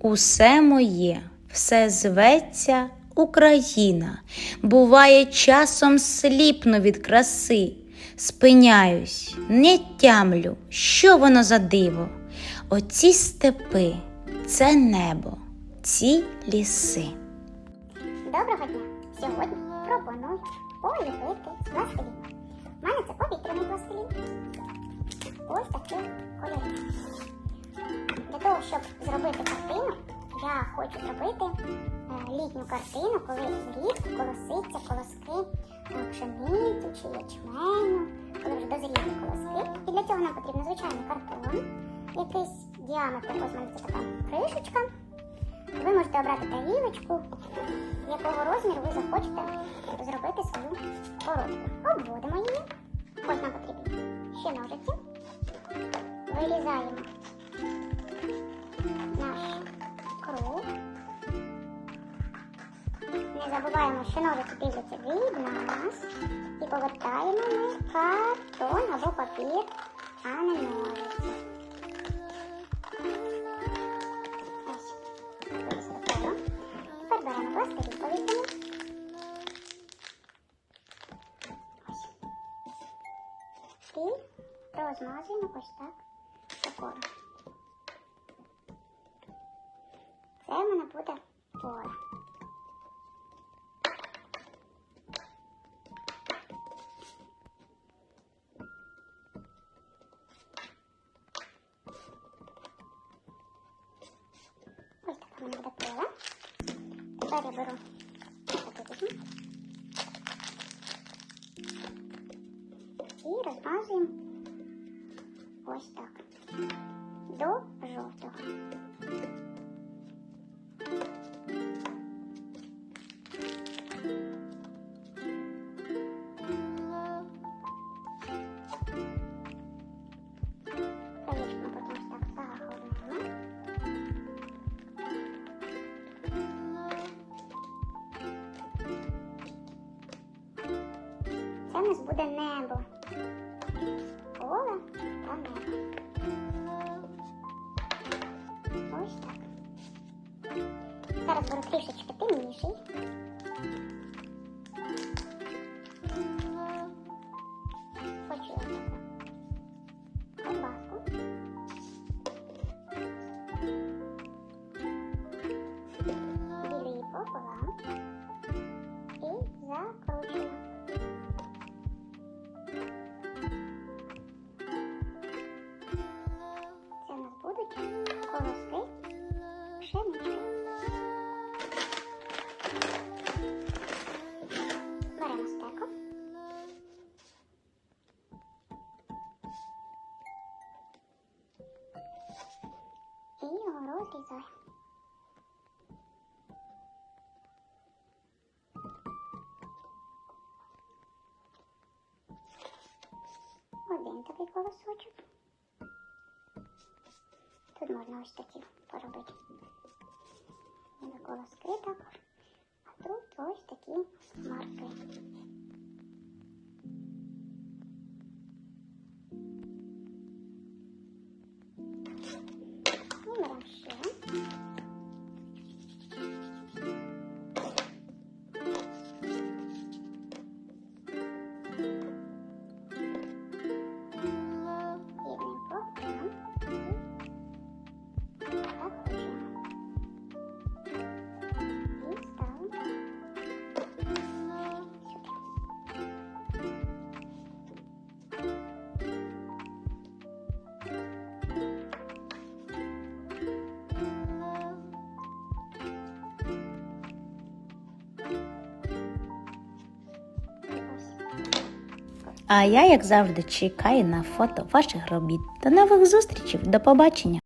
усе моє, все зветься Україна. Буває, часом сліпну від краси. Спиняюсь, не тямлю, що воно за диво. Оці степи, це небо, ці ліси. Доброго дня! Сьогодні пропоную поліпити з пластиліну. У мене це повітряний пластилін. Ось такі кольори. Для того, щоб зробити картину, я хочу зробити е, літню картину, коли влітку колоситься колоски е, пшениці чи ячменю, коли вже дозріли колоски. І для цього нам потрібен звичайний картон, якийсь діаметр, ось така кришечка. Ви можете обрати тарілочку, якого розміру ви захочете зробити свою коробку. Обводимо її. Ось нам потрібні ще ножиці. Вирізаємо забуваємо, що ножиці дивляться від нас. І повертаємо ми картон або папір, а не ножиці. Ось. Виступила. Тепер повітряний. Ось. І розмазуємо ось так по колу. Це в мене буде Тепер я беру и розмазуємо ось так. Нас буде небо. Поле та небо. Ось так. Зараз беру трішечки темніший. І його розрізаємо. Один такий колосочок. Тут можна ось такі поробити. Колоски також. А тут ось такі марки. А я, як завжди, чекаю на фото ваших робіт. До нових зустрічей, до побачення!